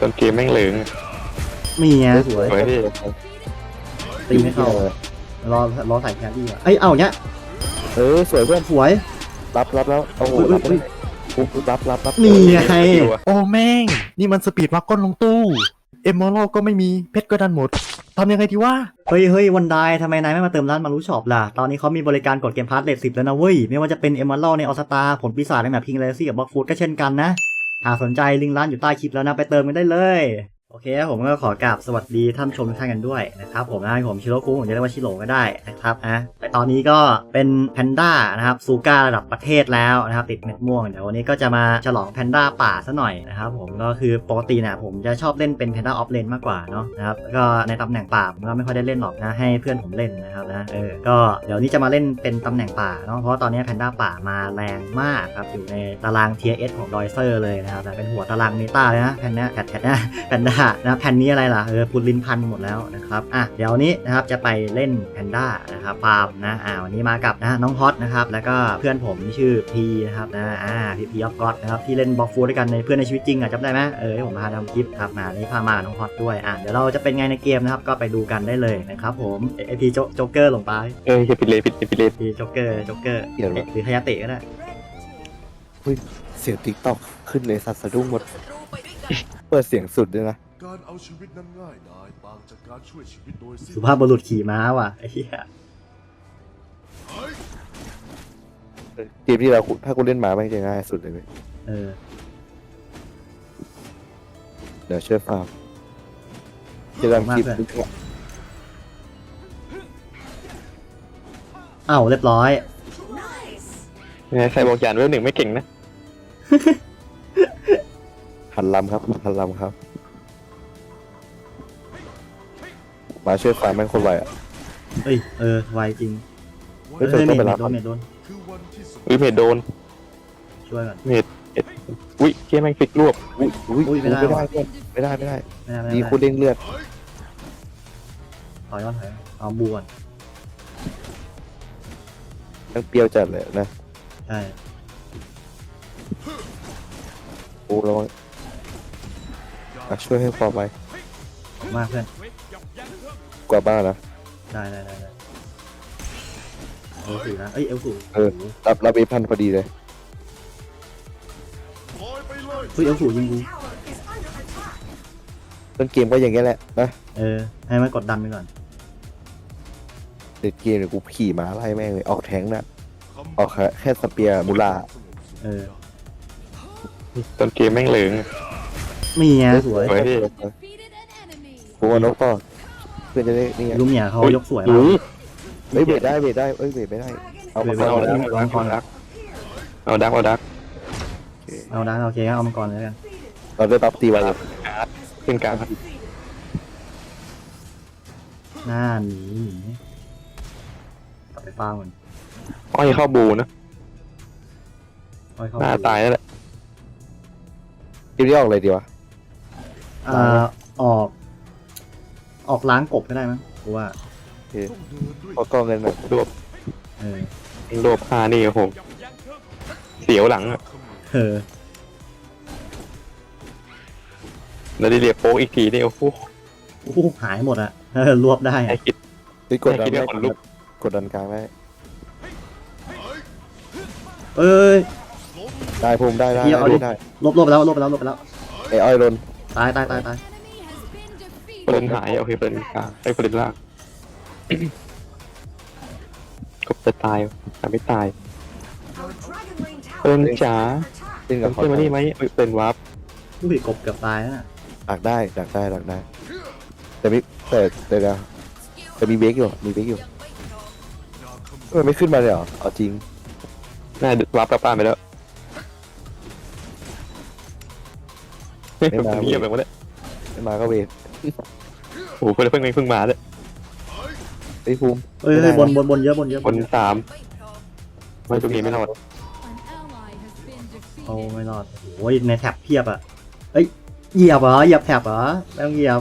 จนเกมแม่งเหลืองนี่ไงสวยสวยพี่ตีไม่เข้ารอรอใส่แครี่อะเอ้ยเอาเนี้ยเออสวยเพื่อนสวย รับรับแล้วโอ้โหอุ๊ยรับอุ๊ยปุ๊บรับรับรับนี่ไงโอ้แม่ง นี่มันสปีดวักก้นลงตู้ เอมเมอรัลก็ไม่มีเพชรก็ดันหมดทำยังไงดีวะเฮ้ยเฮ้ยวันไดทำไมนายไม่มาเติมร้านมารู้ช็อปล่ะ ตอนนี้เขามีบริการกดเกมพาร์ทเลทสิบแล้วนะเว้ย ไม่ว่าจะเป็นเอม r ร l ในออสตาผลปีศาจในแบบพิงเลซี่กับบล็อกฟูดก็เช่นกันนะ หากสนใจลิงก์ร้านอยู่ใต้คลิปแล้วนะไปเติมกันได้เลย โอเคผมก็ขอกราบสวัสดีท่านชมทุกท่านกันด้วยนะครับผมนะผมชิโร่คุผมจะเรียกว่าชิโร่ก็ได้นะครับนะแต่ตอนนี้ก็เป็นแพนด้านะครับซูก้าระดับประเทศแล้วนะครับติดเม็ดม่วงเดี๋ยววันนี้ก็จะมาฉลองแพนด้าป่าซะหน่อยนะครับผมก็คือปกตินี่ยผมจะชอบเล่นเป็นแพนด้าออฟเลนมากกว่าเนาะนะครับแล้วก็ในตำแหน่งป่าผมก็ไม่ค่อยได้เล่นหรอกนะให้เพื่อนผมเล่นนะครับนะเออก็เดี๋ยวนี้จะมาเล่นเป็นตำแหน่งป่าเนาะเพราะว่าตอนนี้แพนด้าป่ามาแรงมากครับอยู่ในตารางเทียเอสของดอยเซอร์เลยนะครับแต่เป็นหัวตารางเมตาเลยนะแพนเนี้ยแพนแพนนะแพนด้านะแพนนี้อะไรล่ะเออพูดลิ้นพันหมดแล้วนะครับอะเดี๋ยวนี้นะครับจะไปเล่นแพนด้านะครับฟาร์มนะอ่าวันนี้มากับนะน้องฮอตนะครับแล้วก็เพื่อนผมที่ชื่อพีนะครับนะอ่าพีพีออฟก็อดนะครับที่เล่นบล็อกฟูด้วยกันในเพื่อนในชีวิตจริงอะจำได้ไหมเออที่ผมพาทำคลิปครับมานี่พามากับน้องฮอตด้วยอะเดี๋ยวเราจะเป็นไงในเกมนะครับก็ไปดูกันได้เลยนะครับผมไอพีโจ๊กเกอร์ลงไปเอออย่าปิดเลยปิดปิดเลยพีโจ๊กเกอร์โจ๊กเกอร์เดี๋ยวนะหรือฮายาเตะก็ได้เสียงติ๊กต็อกขึ้นเลยสัตว์สะดุ้งหมด เปิดเสียงสุดด้วยนะ การเอาชีวิตนั้นง่ายดายต่างจากการช่วยชีวิตโดยสิ้นสุภาพบุรุษขี่ม้าว่ะไอ้เหี้ยเกมที่เราถ้ากูเล่นหมาไม่งจะง่ายสุดเลยเว้ยเออเดี๋ยวช่วยฟาร์มจะทำคลิปมากเลยเอ้าเรียบร้อยใส่บอกยานเวลหนึ่งไม่เก่งนะ หันลำครับหันลำครับ มาช่วยฟาร์มแม่งคนไวอะ เอ้ยเออไวจริงเฮ้เฮ้ยยเดี๋เมยวดต้องไปรับโดนเมดโดนคือวันที่สุดอุ้ยเมดโดนช่วยก่อนอุ้ยเกมแม่งฟิกรวบอุ้ยอุ้ยอุ้ยไม่ได้ ไม่ได้ว่ะเพื่อนไม่ได้ไม่ได้ไม่ได้ไม่ดีได้คุณเร่งเลือดถอยก่อนถอยก่อนเอาบูก่อนทั้งเปรี้ยวจัดเลยนะใช่โอ้ระวังอะช่วยให้ความไวขอบคุณมากเพื่อน กว่าบ้านนะ ได้ได้ได้ได้เอลสูนะเอ้ยเอลสูเออ รับรับเอพันพอดีเลยลอยไปเลย เฮ้ยเอลสูยิงกูต้นเกมก็อย่างเงี้ยแหละนะเออ ให้มันกดดันไปก่อน เด็ดเกมเนี่ยกูขี่ม้าไล่แม่งเลยออกแทงค์นะออกแค่แค่สเปียร์มูลาเออจนเกมแม่งเหลือง นี่ไงสวย สวยพี่ กูว่านกต่อเพื่อนจะได้นี่ไงลุงเนี่ยเขายกสวยอุ้มากยเฮ้ยเบรดได้เบรดได้เอ้ยเบรดไม่ได้ เอามาเบรดเอาไม่ได้แล้วเอาดักเอาดักเอาดักเอาดังโอเคงั้นเอามังกรเลยแล้วกันเราได้ตับตีไว้อยู่ขึ้นกลางหน้าหนีหนีกลับไปฟ้ามันอ้อยเข้าบูนะค่อยเข้าหน้าตายนั่นแหละเกมนี้ออกเลยดีวะอ่าออก ออกล้างกบก็ได้มั้งกูว่าต้องเดินด้วยพอกองเงินแบบรวบเออรวบพานี่โอ้โหเสียวหลังอะเออแล้วได้เรียกโป๊กอีกทีนี่โอ้โหโอ้โหหายหมดอะเออรวบได้ไอ้อะคิดเฮ้ยกดดันให้คิดได้ว่าขนลุก กดดันกลางได้เอ้ย ได้ภูมิได้ได้เดี๋ยวเอาดิ ได้ได้ลบลบไปแล้วลบไปแล้วลบไปแล้วไอ้อ้อยรนตายตายตายตาย ประเด็นหายโอเคประเด็นกลางไอ้ประเด็นล่างกบจะตายแต่ไม่ตายประเด็นจ๋าซึ่งเป็กับนเขาเพื่อนมานี่ไหมเอ้ยเป็นวับผู้ผิดกบเกือบตายแล้วน่ะดักได้ดักได้ดักได้ แต่มีแต่แต่เดี๋ยวแต่มีเบรกอยู่มีเบรกอยู่เออไม่ขึ้นมาเลยเหรอเอาจริงน่าวับกลับบ้านไปแล้วเฮ้ยมันเงียบแบบว่าเนี่ยไม่มาก็เวท โอ้โหเพิ่งเพิ่งเพิ่งมาเลยไอ้ยภูมิเอ้ยไม่ได้บนบนบนเยอะบนเยอะคนสามไม่ตรงนี้ไม่รอดโอ้ไม่รอดโอ้ยในแท็บเพียบอะเอ้ยเหยียบเหรอเหยียบแท็บเหรอไม่ต้องเหยียบ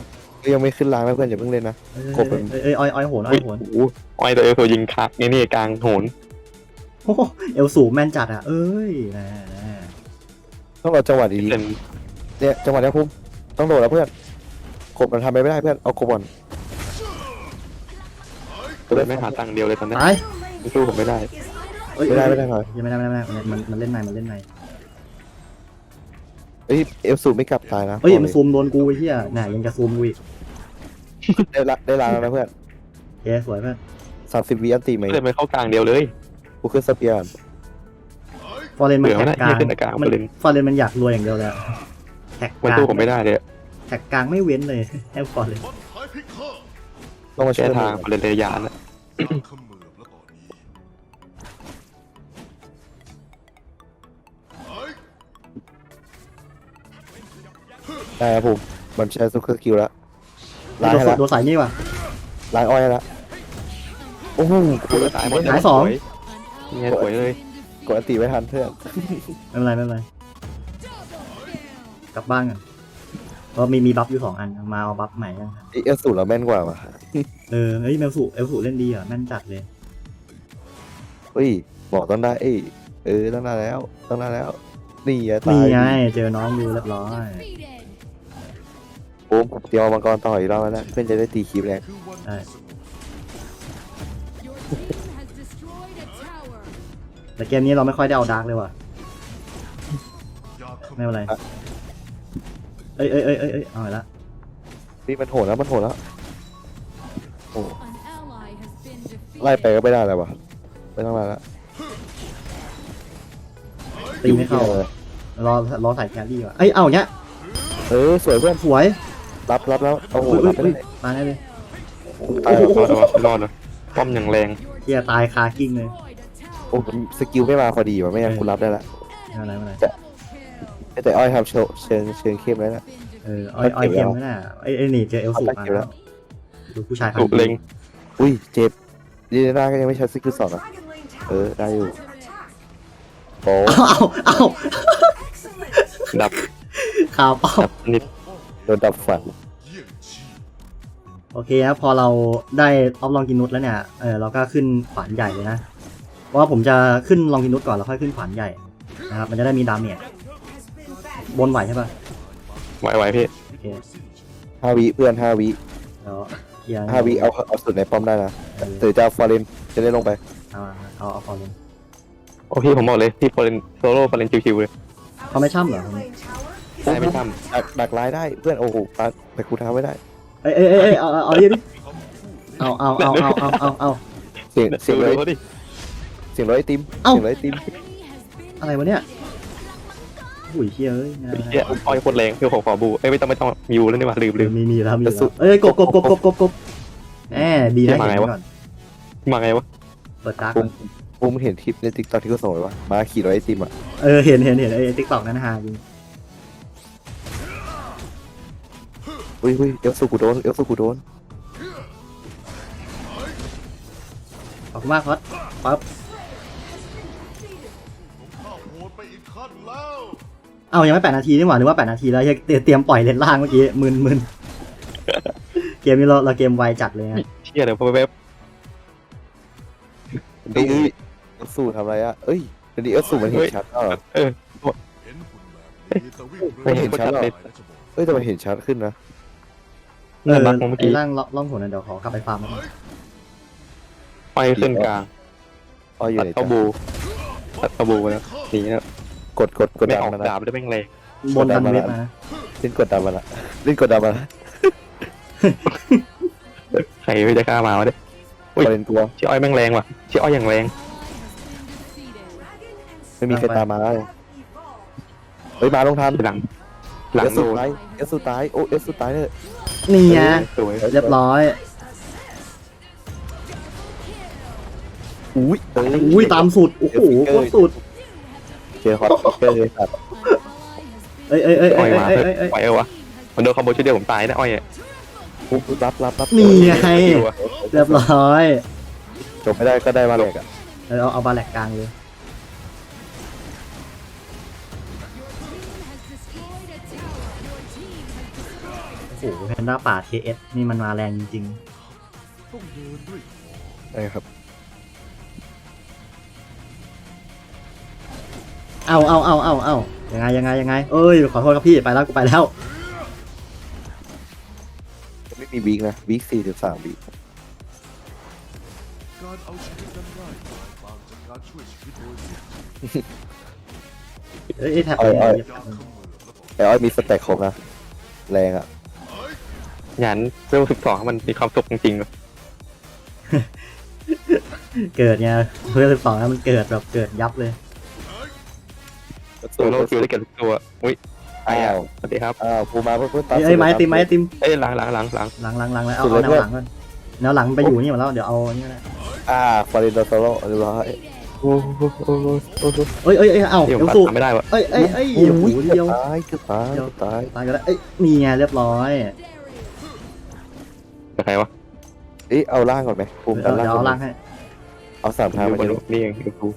ยังไม่ขึ้นรางนะเพื่อนอย่าเพิ่งเล่นนะ เอ้ยกบมัน เอ้ยเอ้ยอ้อยอ้อยโหนอ้ออุ้ยยโหนโอ้โหอ้อยตัวเอลโซยิงคักนี่นี่กลางโหนโอ้โหเอลสูงแม่นจัดอะเอ้ยแน่แน่ต้องรอจังหวะดีเป็นๆเนี่ยจังหวะเนี้ยภูมิต้องโดดแล้วเพื่อน กบมันทำอะไรไม่ได้เพื่อน เอากบก่อนก็เลยไม่หาตังค์เดียวเลยตอนนี้ตายสู้ผมไม่ได้ เอ้ยไม่ได้ไม่ได้หน่อยยังไม่ได้ไม่ได้ไม่ได้มันมันเล่นในมันเล่นในเอ้ยเอฟสูไม่กลับตายนะเอ้ยบอกมันลซูมโดนกูไอ้เหี้ยน่ะยังจะซูมกูอีกได้ละได้ล้างแล้วนะเพื่อนเย้สวยเพื่อนสามสิบวิอันตีไหมก็เลยไม่เข้ากลางเดียวเลยกูขึ้นสเปียร์ก่อนฟอร์เรนมันเหลือแท็ไม่กได้กลางไม่ขึ้นแต่กลางมันฟอร์เรนฟอร์เรนมันอยากรวยอย่างเดียวเลยอะแท็กกมันลางสู้ผมไม่ได้เลย แท็กกลางไม่เว้นเลยให้ฟอร์เรนวันท้ายพิฆาตต้องมาช่แก้วยทางฟอร์เรนเลยยานอะตามเขมือบแล้วตอนนี้เฮ้ยได้ครับผมมันใช้ซุปเปอร์คิวแล้วโดล้างนให้สละดโดนสายนี่ว่ะล้างอ้อยให้ละโอ้โหกดตายหมดหายสองนี่ไงสวยเลยกดอันตีไม่ทันเพื่อนไม่เป็นไรไม่เป็นไรกลับบ้านกัน เพราะมีมีบัฟอยู่สองอันมาเอาบัฟใหม่ยังไอเอฟสูเราแม่นกว่าว่ะเออเฮ้ยเมลสุเอลสุเล่นดีอะแม่นจัดเลยเฮ้ยบอกต้องได้เอ้ยเออต้องได้แล้วต้องได้แล้วนี่ไงตานี่ยไงเจอน้องอยู่เรียบร้อย โอ้มเตรียมเอามังกรต่ออีกรอบแล้วนะเพื่อนจะได้ตีคลิปแรงคือวันใช่ที่สงบแต่เกมนี้เราไม่ค่อยได้เอาดาร์กเลยว่ะอยากขไม่มืเป็อนไร เอ้ยเอ้ยเอ้ยเอ้ยเอ้ยเอาไปละนี่มันโหดแล้วมันโหดแล้วโอ้ไล่ไปก็ไม่ได้แล้ววะไม่ต้องมาแล้วตีไม่เข้าเลยรอรอใส่แครี่ว่ะเอ้ยเอาเนี้ยเออสวยเพื่อนสวยรับรับแล้วโอ้โหอุ้ยรับอุ้ยไม่อุ้ยได้ตายได้เลยตายแล้วรอดวะรอดวะป้อมอย่างแรงเฮียตายคากิ้งเลยโอ้สกิลไม่มาพอดีว่ะไม่งั้นกูรับได้ละไม่เป็นไรไม่เป็นไร แต่อ้อยทำโชว์เชิงเชิงเข้มแล้วนะ เอออ้อยอ้อยเกมไม่น่าไอ้ไอ้นี่เจอเอลสุเอามาไปเก็บแล้วดูผู้ชายถูกเล็งอุ้ยเจ็บดีน่าก็ยังไม่ใช้สกิลสองอะเออได้อยู่โอ้เอาเอาดับข่าวเป้า ดับนิดโดนดับฝันเยี่ยมชีโอเคครับพอเราได้ออฟลองกินุสแล้วเนี่ย เออเราก็ขึ้นขวานใหญ่เลยนะ เพราะว่าผมจะขึ้นลองกินุสก่อนแล้วค่อยขึ้นขวานใหญ่นะครับ มันจะได้มีดาเมจ บนไหวใช่ปะไหวๆพี่โอเคห้าวิเพื่อนห้าวิแล้วเคลียร์ห้าวิเอาเอาสุดในป้อมได้นะเออหรือจะเอาฟอร์เรนจะได้ลงไปเอาเอาเอาพอเลยโอ้พี่ผมบอกเลยพี่ฟอร์เรนโซโล่ฟอร์เรนชิวๆเลยเขาไม่ช่ำเหรอได้ไม่ทดักดักไล่ได้เพื่อนโอ้โหปาแต่กูท้าไม่ได้เอ้ยเอ้ยเอ้ยเอ้ยเอาเอาเอาดิเอาเอาเอาเอาเอาเอาเอาเสียงำเสียงเลยดูดิเสียงร้อยติมเอ้าเสียงร้อยติมอะไรวะเนี่ย อุ้ยเชี่ยเอ้ยเฮียอ้อยโคตรแรงพี่ผมขอบูเอ้ยไม่ต้องไม่ต้องมียูแล้วนี่หว่าลืมลืม มีมีแล้วมีแล้วเอ้ยกบกบกบกบกบกบแหมดีนะเดี๋ยวมาไงเห็นวะ ก่อนมาไงวะเปิดดาร์กผก่มอนผมเห็นคลิปในติ๊กต็อกที่เขาส่งไว้ว่ามาขี่ร้อยติมอะเออเห็นเห็นเห็นไอ้ติ๊กต็อกนั้นฮาจริงอุ้ยอุ้ยเอฟซูกูโดนเอฟซูกูโดนขอบคุณมากครับปั๊บ เอายังไม่แปดนาทีนี่หว่าหรือว่าแปดนาทีแล้วเหี้ยเตรียมเตรียมปล่อยเลนล่างเมื่อกี้มึนมึนเกมนี้เราเราเกมไวจัดเลยนะเชี่ยเดี๋ยวพอแป๊บเอ้ยเอ้ยเอฟซูทำอะไรอะเอ้ยเดี๋ยวนี้เอฟซูมันเห็นชัดแล้วเหรอเออเห็นหุ่นแบบนี้แต่วิ่งไม่เห็นชัดหรอกเลยจะบอกเอ้ยแต่มันเห็นชัดขึ้นนะเออบักเมื่อไอ้กี้ร่างล่องหนนะเดี๋ยวขอกลับไปฟาร์มแล้วกันไปขึ้นกลางอ้อยอยู่ตัดไหนเข้าจ๊ะบูตัดเข้าบูไปแล้วหนีแล้ว กดกดกดไม่ดันออกมันดานะบได้แม่งแรงบนดันเว็บมานะเล่นกดดันมันละเล่นกดดันมันละใครไม่จะกล้ามาวะเนี่ย อุ้ยประเด็นตัว เชี่ยอ้อยแม่งแรงว่ะเชี่ยอ้อยอย่างแรง ไม่มีใครตามมาเลยเฮ้ยมาลงทันหลัง หลังเอฟโดซูนตายเอฟซูตายโอ้เอฟซูตายเลยนี่ไงสวยเรียบร้อย อุ้ยเอ้ยอุ้ยตามสุด โอ้โหโคตรสุด เจอฮอตเจอเลยสัตว์เอ้ยเอ้ยเอ้ยอ้เอ้อยยมาเอ้ยเอ้ยเอ้ยไหวเออวะมันโดนคอมโบชุดเดียวผมตายนะอ้อยอะปุ๊บรับรับรับนี่ไงคิวอะเรียบร้อยจบไม่ได้ก็ได้มาแหลกอะเออเอาเอาบาแหลกกลางเลยโอ้โหแพนด้าป่า KS นี่มันมาแรงจริงต้องเดินด้วยใช่ครับ เอาเอาเอาเอาเอายังไงยังไงยังไงเอ้ยขอโทษครับพี่ไปแล้วกูไปแล้ว ไม่มีวิกนะวิกสี่ถึงสามวิการเอาชีวิตนั้นง่ายดายต่างจากการช่วยชีวิตโดยเสี่ยงเอ้ยแท็บเป็นไงยามเขมือบและต่อแต่อ้อยมีสแต็กครบนะ แรงอะหยันเวลสิบสองมันมีความสุขจริงๆเลยเกิดไงเพื่อนสิบสองแล้วมันเกิดแบบเกิดยับเลย โซโล่คิวได้เกิดทุกตัว อุ้ยไอ้อ้าวสวัสดีครับอ้าวภูมาเพื่อนเพื่อนตามเอ้ยเอ้ยไม้ติมไม้ติมเอ้ยหลังหลังหลังหลังหลังหลังหลังเลยเอาเอาแนวหลังก่อนแนวหลังมันไปอยู่นี่หมดแล้วเดี๋ยวเอาอันนี่ก็ได้อ่าฟอรินโดโซโล่เรียบร้อยโอ้โหโอ้โหโอ้โหเอ้ยเอ้ยเอ้ยเอ้าเดี๋ยวเอลปัดสูทำไม่ได้วะเอ้ยเอ้ยเอ้ยโอ้โอ้โหโหเดียวตายเกือบตายเกือบตายตายกันแล้วเอ้ยนี่ไงเรียบร้อยแต่ใครวะเอ้ยเอาล่างก่อนไหมภูมิเดี๋กัยนวล่างเดี๋ยวเอาล่างให้เอาสามทางอมายู่บนเจอนี่เองดูกู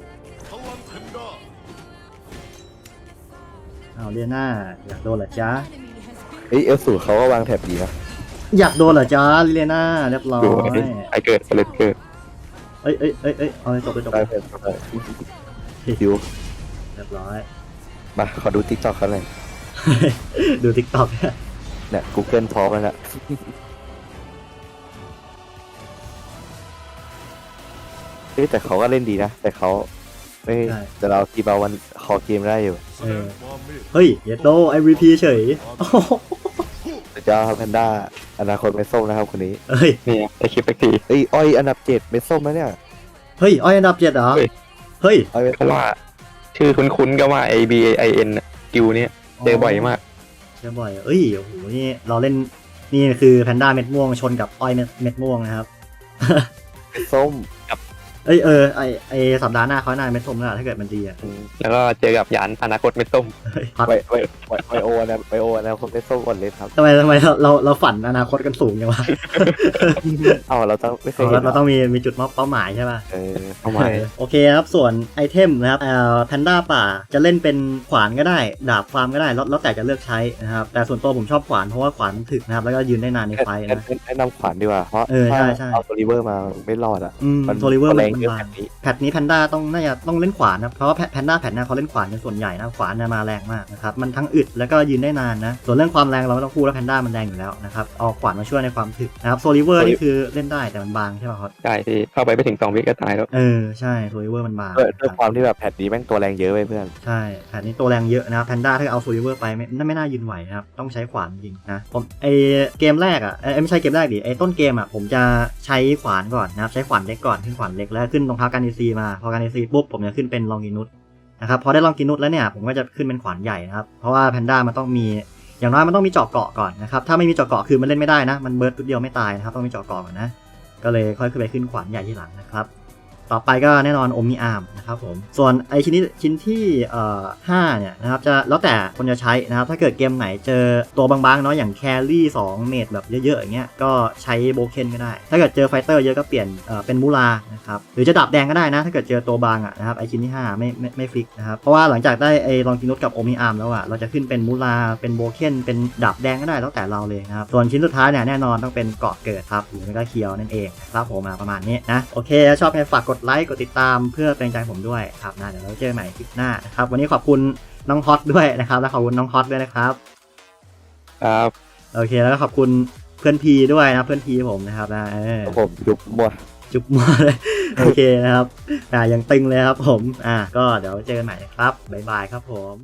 เอาเรียน่าอยากโดนเหรอจ๊ะเอ้ยเอลสูเขาก็วางแถบดีนะอยากโดนเหรอจ๊ะเรียน่าเรียบร้อดูยไอ้เกิดเลนเกิดเอ้ยเอ้ยเอ้ยเอ้ยเอาเลยจบเลยจบได้เลยเพได้คิวเรียบร้อยมาขอดูทิกตอกเขาหน่อยดูทิกตอกเนี่ย Google พร้อมแล้วน่ะเฮ้ยแต่เขาก็เล่นดีนะ แต่เขาไม่แต่เราทีบาวันคอเกมได้อยู่แสดงความ เมตตาเฮ้ยเยดโด MVP เฉยโอ้โหสุดยอดครับแพนด้าอนาคตไม่ส้มนะครับคนนี้เฮ้ย นี่ไงไอคลิปสักทีเอ้ยอ้อยอันดับเจ็ดไม่ส้มแล้วเนี่ย เฮ้ย อ้อยอันดับเจ็ดเหรอ เฮ้ย เฮ้ยอ้อยไม่เพราะว่าชื่อคุ้นๆก็ว่า A B I N กิวเนี่ยเจอบ่อยมาก เจอบ่อยเอ้ย โอ้โห นี่เราเล่น นี่คือแพนด้าเม็ดม่วงชนกับอ้อยเม็ดเม็ดม่วงนะครับไม่ส้ม เอ้ยเออไอไอสัปดาห์หน้าเขาหน้าเม็ดส้มแล้วล่ะถ้าเกิดมันดีอะแล้วก็เจอกับหยานอนาคตไม่ส้มเฮ้ยพัดไวไวไวไวโอนะไวโอนะคนไม่ส้มก่อนเลยครับทำไมทำไมเราเราเราฝันอนาคตกันสูงอย่างวะเอ้าเราต้องไม่เคยเราเห็นเราต้องมีมีจุดเป้าหมายใช่ป่ะเออเข้ามาโอเคครับส่วนไอเทมนะครับเอ่อแพนด้าป่าจะเล่นเป็นขวานก็ได้ ดาบฟาร์มก็ได้แล้วแล้วแต่จะเลือกใช้นะครับแต่ส่วนตัวผมชอบขวานเพราะว่าขวานมันถึกนะครับแล้วก็ยืนได้นานในไฟท์งั้นนะงั้นแนะนำขวัญดีกว่าเพราะเออใช่ถ้าใช่เอาตัวริเวอร์มาไม่รอดอะอืมมันโทริเวอร์แรมันงมันเยอะบาแบงบนี้แพทนี้แพนด้าต้องน่าจะต้องเล่นขวานนะเพราะว่าแพนด้าแพทนะเขาเล่นขวานเป็นส่วนใหญ่นะขวานเนี่ยมาแรงมากนะครับมันทั้งอึดแล้วก็ยืนได้นานนะส่วนเรื่องความแรงเราไม่ต้องพูดแล้วแพนด้ามันแรงอยู่แล้วนะครับเอาขวานมาช่วยในความถึกนะครับโซลิเวอร์นี่คือเล่นได้แต่มันบางใช่ป่ะครับใช่ที่เข้าไปไม่ถึงสองวิก็ตายแล้วเออใช่โซลิเวอร์มันบางด้วยนะด้วยคครับวามที่แบบแพทนี้แม่งตัวแรงเยอะไปเพื่อนใช่แผนนี้ตัวแรงเยอะนะครับแพนด้าถ้าเอาโซลิเวอร์ไปไม่น่าไม่น่ายืนไหวนะครับต้องใช้ขวานจริงนะผมไอเกมแรกอะเอ้ยไม่ใช่เกมแรกดิไอต้นเกมอะผมจะใช้ขวานก่อนนะครับใช้ขวานเล็กก่อนขึ้นขวานเล็กแล้วขึ้นรองเท้าการีซีมา พอการีซีปุ๊บผมจะขึ้นเป็นลองกินุสนะครับ พอได้ลองกินุสแล้วเนี่ยผมก็จะขึ้นเป็นขวานใหญ่นะครับ เพราะว่าแพนด้ามันต้องมี อย่างน้อยมันต้องมีเจาะเกาะก่อนนะครับ ถ้าไม่มีเจาะเกาะคือมันเล่นไม่ได้นะ มันเบิร์ดทุดเดียวไม่ตายนะครับ ต้องมีเจาะเกาะก่อนนะ ก็เลยค่อยขึ้นไปขึ้นขวานใหญ่ที่หลังนะครับ ต่อไปก็แน่นอนโอมิอาร์มนะครับผม ส่วนไอชิ้นนี้ชิ้นที่ห้าเนี่ยนะครับจะแล้วแต่คนจะใช้นะครับ ถ้าเกิดเกมไหนเจอตัวบางๆเนาะอย่างแครี่2เมดแบบเยอะๆอย่างเงี้ยก็ใช้โบเคนก็ได้ ถ้าเกิดเจอไฟเตอร์เยอะก็เปลี่ยนเเป็นมูลานะครับหรือจะดับแดงก็ได้นะ ถ้าเกิดเจอตัวบางอะนะครับไอชิ้นที่ห้าไม่ไม่ไม่ฟิกนะครับเพราะว่าหลังจากได้ไอลองกินนุสกับโอมิอาร์มแล้วอะเราจะขึ้นเป็นมูลาเป็นโบเคนเป็นดับแดงก็ได้แล้วแต่เราเลยนะครับส่วนชิ้นสุดท้ายเนี่ยแน่นอนต้องเป็นเกาะเกิดครับหรือไม่ก็เคียวนั่นเองครับผมมาประมาณนี้นะโอเคชอบใครฝากกดไลค์กดติดตามเพื่อเป็นกำลังใจผมด้วยครับนะเดี๋ยวเราเจอกันใหม่คลิปหน้านะครับ วันนี้ขอบคุณน้องฮอตด้วยนะครับ และขอบคุณน้องฮอตด้วยนะครับ ครับโอเคแล้วก็ขอบคุณเพื่อนพีด้วยนะเพื่อนพีผมนะครับนะเออผมยุบมัวจุ๊บมัวเลยโอเคนะครับอ่ายังตึงเลยครับผม อ่า ก็เดี๋ยวเจอกันใหม่นะครับบ๊ายบายครับผม